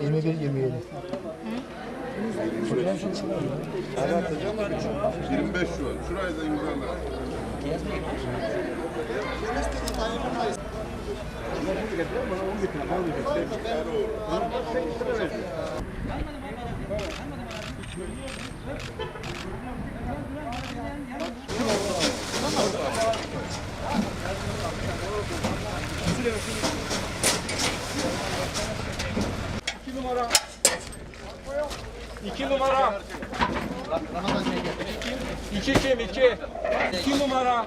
Yirmi bir, yirmi yedi. 25 şu an. Şurayı da imzala. İki numara. İki kim? İki. İki numara.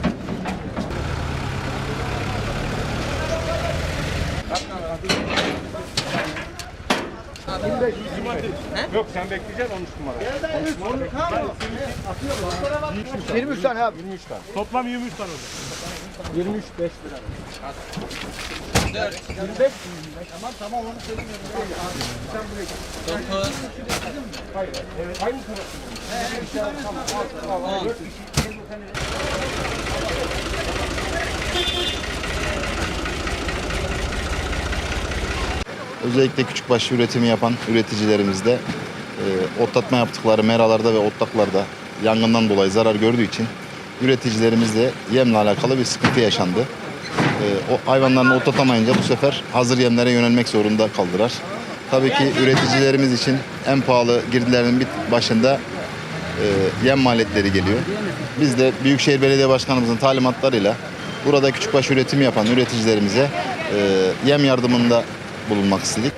Yok sen bekleyeceksin 13 numara. 23 tane abi. 23 tane. Toplam 23 tane oldu. 23 5 lira. 4 25 Tamam tamam onu söylemiyorum. Sen buraya 9 Hayır. Evet, aynı taraf. Evet, tamam. Özellikle küçükbaş üretimi yapan üreticilerimizde e, otlatma yaptıkları meralarda ve otlaklarda yangından dolayı zarar gördüğü için üreticilerimizde yemle alakalı bir sıkıntı yaşandı. E, o hayvanlarını otlatamayınca bu sefer hazır yemlere yönelmek zorunda kaldılar. Tabii ki üreticilerimiz için en pahalı girdilerin bir başında e, yem maliyetleri geliyor. Biz de Büyükşehir Belediye Başkanımızın talimatlarıyla burada küçükbaş üretim yapan üreticilerimize e, yem yardımında bulunmak istedik.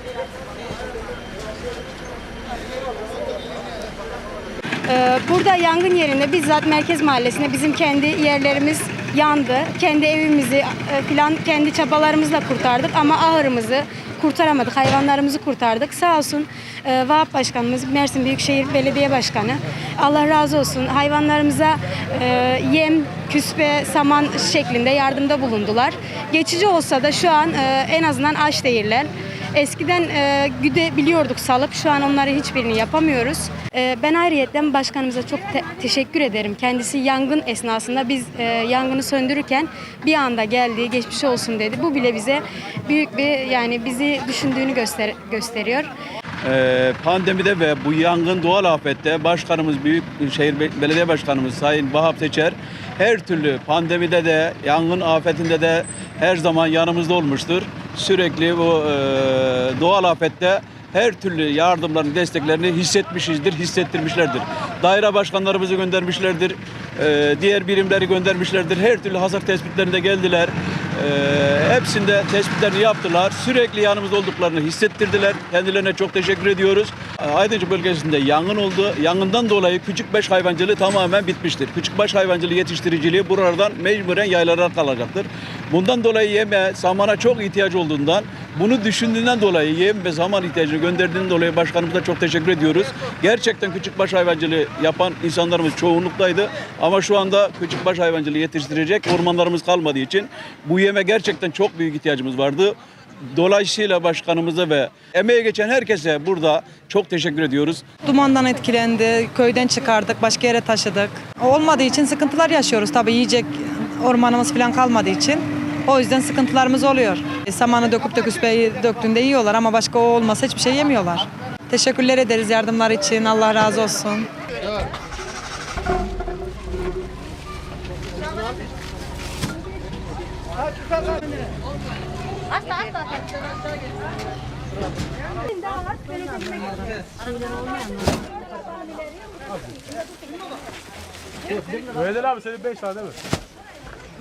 Ee, Burada yangın yerinde bizzat Merkez Mahallesi'nde bizim kendi yerlerimiz yandı. Kendi evimizi e, filan kendi çabalarımızla kurtardık ama ahırımızı kurtaramadık. Hayvanlarımızı kurtardık. Sağ olsun e, Vahap Başkanımız, Mersin Büyükşehir Belediye Başkanı. Allah razı olsun. Hayvanlarımıza e, yem, küspe, saman şeklinde yardımda bulundular. Geçici olsa da şu an e, en azından aç değiller. Eskiden e, güdebiliyorduk salıp şu an onları hiçbirini yapamıyoruz. E, ben ayrıyetten başkanımıza çok te- teşekkür ederim. Kendisi yangın esnasında biz e, yangını söndürürken bir anda geldi, geçmiş olsun dedi. Bu bile bize büyük bir yani bizi düşündüğünü göster gösteriyor. Ee, pandemide ve bu yangın doğal afette başkanımız Büyükşehir Be- Belediye Başkanımız Sayın Vahap Seçer her türlü pandemide de yangın afetinde de her zaman yanımızda olmuştur. Sürekli bu e, doğal afette her türlü yardımların desteklerini hissetmişizdir, hissettirmişlerdir. Daire başkanlarımızı göndermişlerdir, e, diğer birimleri göndermişlerdir. Her türlü hasar tespitlerinde geldiler. E, hepsinde tespitlerini yaptılar. Sürekli yanımızda olduklarını hissettirdiler. Kendilerine çok teşekkür ediyoruz. E, Aydınca bölgesinde yangın oldu. Yangından dolayı küçükbaş hayvancılığı tamamen bitmiştir. Küçükbaş hayvancılığı yetiştiriciliği buralardan mecburen yaylara kalacaktır. Bundan dolayı yeme, samana çok ihtiyaç olduğundan bunu düşündüğünden dolayı yem ve zaman ihtiyacını gönderdiğinden dolayı başkanımıza çok teşekkür ediyoruz. Gerçekten küçükbaş hayvancılığı yapan insanlarımız çoğunluktaydı. Ama şu anda küçükbaş hayvancılığı yetiştirecek ormanlarımız kalmadığı için bu yeme gerçekten çok büyük ihtiyacımız vardı. Dolayısıyla başkanımıza ve emeğe geçen herkese burada çok teşekkür ediyoruz. Dumandan etkilendi, köyden çıkardık, başka yere taşıdık. Olmadığı için sıkıntılar yaşıyoruz tabii yiyecek ormanımız falan kalmadığı için. O yüzden sıkıntılarımız oluyor. E, Samanı döküp de küspeyi döktüğünde yiyorlar ama başka o olmasa hiçbir şey yemiyorlar. Teşekkürler ederiz yardımlar için. Allah razı olsun. Veysel abi senin 5 tane değil mi?